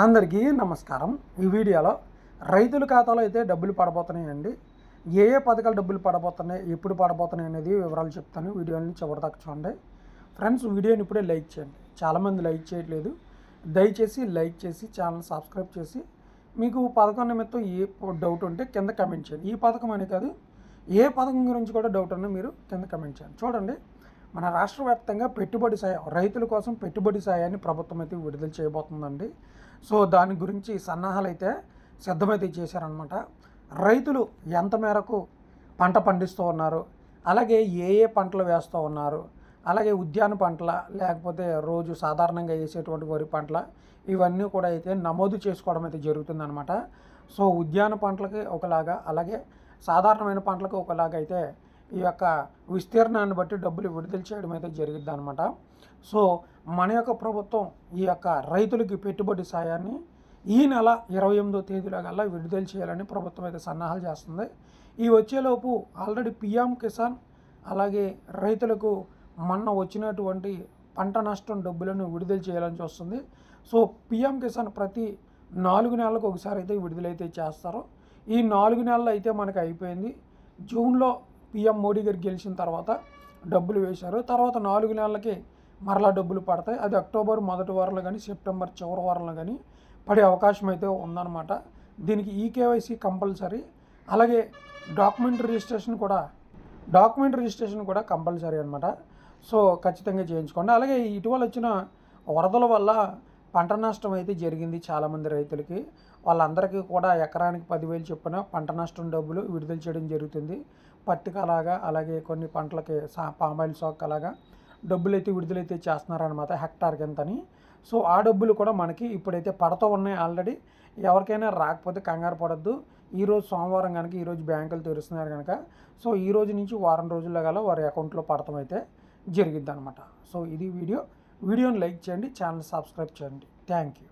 అందరికీ నమస్కారం. ఈ వీడియోలో రైతుల ఖాతాలో అయితే డబ్బులు పడబోతున్నాయండి. ఏ ఏ పథకాలు డబ్బులు పడబోతున్నాయి ఎప్పుడు పడబోతున్నాయి అనేది వివరాలు చెప్తాను. వీడియోని చివరిదాకా చూడండి. ఫ్రెండ్స్ వీడియోని ఇప్పుడే లైక్ చేయండి. చాలామంది లైక్ చేయట్లేదు. దయచేసి లైక్ చేసి ఛానల్ సబ్స్క్రైబ్ చేసి మీకు పథకం నిమిత్తం ఏ డౌట్ ఉంటే కింద కమెంట్ చేయండి. ఈ పథకం అని కాదు ఏ పథకం గురించి కూడా డౌట్ ఉన్నా మీరు కింద కమెంట్ చేయండి. చూడండి. మన రాష్ట్ర వ్యాప్తంగా పెట్టుబడి సాయం రైతుల కోసం పెట్టుబడి సాయాన్ని ప్రభుత్వం అయితే విడుదల చేయబోతుందండి. సో దాని గురించి సన్నాహాలు అయితే సిద్ధమైతే చేశారనమాట రైతులు ఎంత మేరకు పంట పండిస్తూ ఉన్నారు? అలాగే ఏ ఏ పంటలు వేస్తూ ఉన్నారు? అలాగే ఉద్యాన పంటల లేకపోతే రోజు సాధారణంగా వేసేటువంటి వరి పంటల ఇవన్నీ కూడా అయితే నమోదు చేసుకోవడం అయితే జరుగుతుందన్నమాట. సో ఉద్యాన పంటలకి ఒకలాగా అలాగే సాధారణమైన పంటలకు ఒకలాగా అయితే ఈ యొక్క విస్తీర్ణాన్ని బట్టి డబ్బులు విడుదల చేయడం అయితే జరిగిద్ది అనమాట సో మన యొక్క ప్రభుత్వం ఈ యొక్క రైతులకి పెట్టుబడి సాయాన్ని ఈ నెల ఇరవై ఎనిమిదో తేదీలో కల్లా విడుదల చేయాలని ప్రభుత్వం అయితే సన్నాహాలు చేస్తుంది. ఈ వచ్చేలోపు ఆల్రెడీ పిఎం కిసాన్ అలాగే రైతులకు మొన్న వచ్చినటువంటి పంట నష్టం డబ్బులను విడుదల చేయాలని చూస్తుంది. సో పిఎం కిసాన్ ప్రతి నాలుగు నెలలకు ఒకసారి అయితే విడుదలైతే చేస్తారు. ఈ నాలుగు నెలలు అయితే మనకి అయిపోయింది. జూన్లో పిఎం మోడీ గారు గెలిచిన తర్వాత డబ్బులు వేశారు. తర్వాత నాలుగు నెలలకి మరలా డబ్బులు పడతాయి. అది అక్టోబర్ మొదటి వారంలో కానీ సెప్టెంబర్ చివరి వారంలో కానీ పడే అవకాశం అయితే ఉందన్నమాట. దీనికి ఈకేవైసీ కంపల్సరీ. అలాగే డాక్యుమెంట్ రిజిస్ట్రేషన్ కూడా డాక్యుమెంట్ రిజిస్ట్రేషన్ కూడా కంపల్సరీ అనమాట సో ఖచ్చితంగా చేయించుకోండి. అలాగే ఇటీవల వచ్చిన వరదల వల్ల పంట నష్టం అయితే జరిగింది చాలామంది రైతులకి. వాళ్ళందరికీ కూడా ఎకరానికి పదివేలు చొప్పున పంట నష్టం డబ్బులు విడుదల చేయడం జరుగుతుంది. పత్తికి అలాగా అలాగే కొన్ని పంటలకి సా పామాయిల్ సాక్ అలాగా డబ్బులు అయితే విడుదలైతే చేస్తున్నారనమాట హెక్టార్ కిందని సో ఆ డబ్బులు కూడా మనకి ఇప్పుడైతే పడతా ఉన్నాయి ఆల్రెడీ. ఎవరికైనా రాకపోతే కంగారు పడద్దు. ఈరోజు సోమవారం కనుక ఈరోజు బ్యాంకులు తెరుస్తున్నారు కనుక సో ఈ రోజు నుంచి వారం రోజుల్లో గల వారి అకౌంట్లో పడటం అయితే జరిగిద్ది అనమాట సో ఇది వీడియో. వీడియోని లైక్ చేయండి ఛానల్ సబ్స్క్రైబ్ చేయండి. Thank you